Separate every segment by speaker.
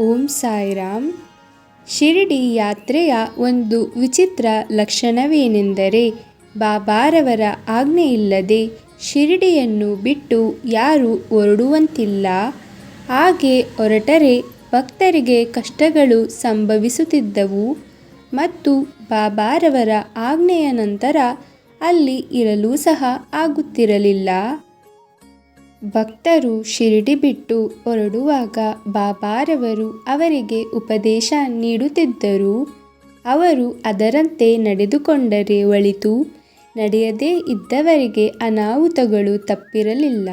Speaker 1: ಓಂ ಸಾಯಿರಾಮ್ ಶಿರಡಿ ಯಾತ್ರೆಯ ಒಂದು ವಿಚಿತ್ರ ಲಕ್ಷಣವೇನೆಂದರೆ, ಬಾಬಾರವರ ಆಜ್ಞೆಯಿಲ್ಲದೆ ಶಿರಡಿಯನ್ನು ಬಿಟ್ಟು ಯಾರೂ ಹೊರಡುವಂತಿಲ್ಲ. ಹಾಗೆ ಹೊರಟರೆ ಭಕ್ತರಿಗೆ ಕಷ್ಟಗಳು ಸಂಭವಿಸುತ್ತಿದ್ದವು ಮತ್ತು ಬಾಬಾರವರ ಆಜ್ಞೆಯ ನಂತರ ಅಲ್ಲಿ ಇರಲು ಸಹ ಆಗುತ್ತಿರಲಿಲ್ಲ. ಭಕ್ತರು ಶಿರಡಿ ಬಿಟ್ಟು ಹೊರಡುವಾಗ ಬಾಬಾರವರು ಅವರಿಗೆ ಉಪದೇಶ ನೀಡುತ್ತಿದ್ದರು. ಅವರು ಅದರಂತೆ ನಡೆದುಕೊಂಡರೆ ಒಳಿತು. ನಡೆಯದೇ ಇದ್ದವರಿಗೆ ಅನಾಹುತಗಳು ತಪ್ಪಿರಲಿಲ್ಲ.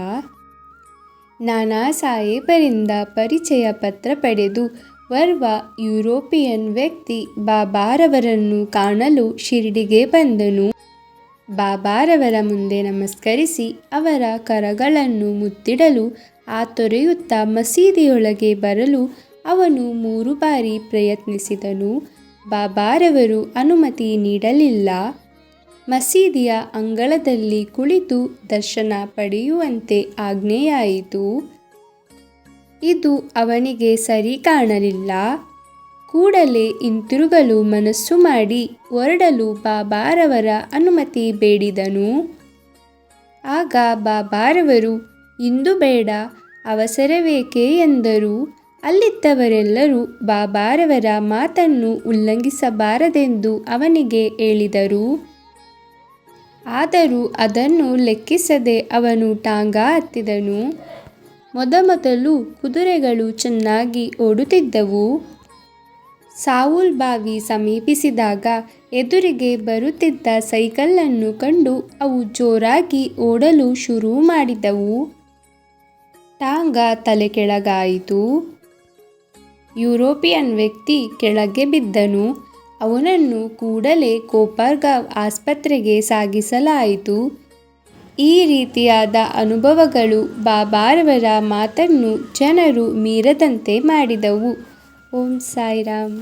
Speaker 1: ನಾನಾ ಸಾಹೇಬರಿಂದ ಪರಿಚಯ ಪತ್ರ ಪಡೆದು ವರ್ವ ಯುರೋಪಿಯನ್ ವ್ಯಕ್ತಿ ಬಾಬಾರವರನ್ನು ಕಾಣಲು ಶಿರಡಿಗೆ ಬಂದನು. ಬಾಬಾರವರ ಮುಂದೆ ನಮಸ್ಕರಿಸಿ ಅವರ ಕರಗಳನ್ನು ಮುತ್ತಿಡಲು ಆತೊರೆಯುತ್ತಾ ಮಸೀದಿಯೊಳಗೆ ಬರಲು ಅವನು ಮೂರು ಬಾರಿ ಪ್ರಯತ್ನಿಸಿದನು. ಬಾಬಾರವರು ಅನುಮತಿ ನೀಡಲಿಲ್ಲ. ಮಸೀದಿಯ ಅಂಗಳದಲ್ಲಿ ಕುಳಿತು ದರ್ಶನ ಪಡೆಯುವಂತೆ ಆಜ್ಞೆಯಾಯಿತು. ಇದು ಅವನಿಗೆ ಸರಿ ಕಾಣಲಿಲ್ಲ. ಕೂಡಲೇ ಹಿಂತಿರುಗಲು ಮನಸ್ಸು ಮಾಡಿ ಹೊರಡಲು ಬಾಬಾರವರ ಅನುಮತಿ ಬೇಡಿದನು. ಆಗ ಬಾಬಾರವರು, ಇಂದು ಬೇಡ, ಅವಸರವೇಕೆ? ಎಂದರು. ಅಲ್ಲಿದ್ದವರೆಲ್ಲರೂ ಬಾಬಾರವರ ಮಾತನ್ನು ಉಲ್ಲಂಘಿಸಬಾರದೆಂದು ಅವನಿಗೆ ಹೇಳಿದರು. ಆದರೂ ಅದನ್ನು ಲೆಕ್ಕಿಸದೆ ಅವನು ಟಾಂಗಾ ಹತ್ತಿದನು. ಮೊದಮೊದಲು ಕುದುರೆಗಳು ಚೆನ್ನಾಗಿ ಓಡುತ್ತಿದ್ದವು. ಸಾವುಲ್ ಬಾವಿ ಸಮೀಪಿಸಿದಾಗ ಎದುರಿಗೆ ಬರುತ್ತಿದ್ದ ಸೈಕಲ್ಲನ್ನು ಕಂಡು ಅವು ಜೋರಾಗಿ ಓಡಲು ಶುರು ಮಾಡಿದವು. ತಲೆ ಕೆಳಗಾಯಿತು. ಯುರೋಪಿಯನ್ ವ್ಯಕ್ತಿ ಕೆಳಗೆ ಬಿದ್ದನು. ಅವನನ್ನು ಕೂಡಲೇ ಕೋಪರ್ಗಾವ್ ಆಸ್ಪತ್ರೆಗೆ ಸಾಗಿಸಲಾಯಿತು. ಈ ರೀತಿಯಾದ ಅನುಭವಗಳು ಬಾಬಾರವರ ಮಾತನ್ನು ಜನರು ಮೀರದಂತೆ ಮಾಡಿದವು. ಓಂ ಸಾಯಿರಾಮ್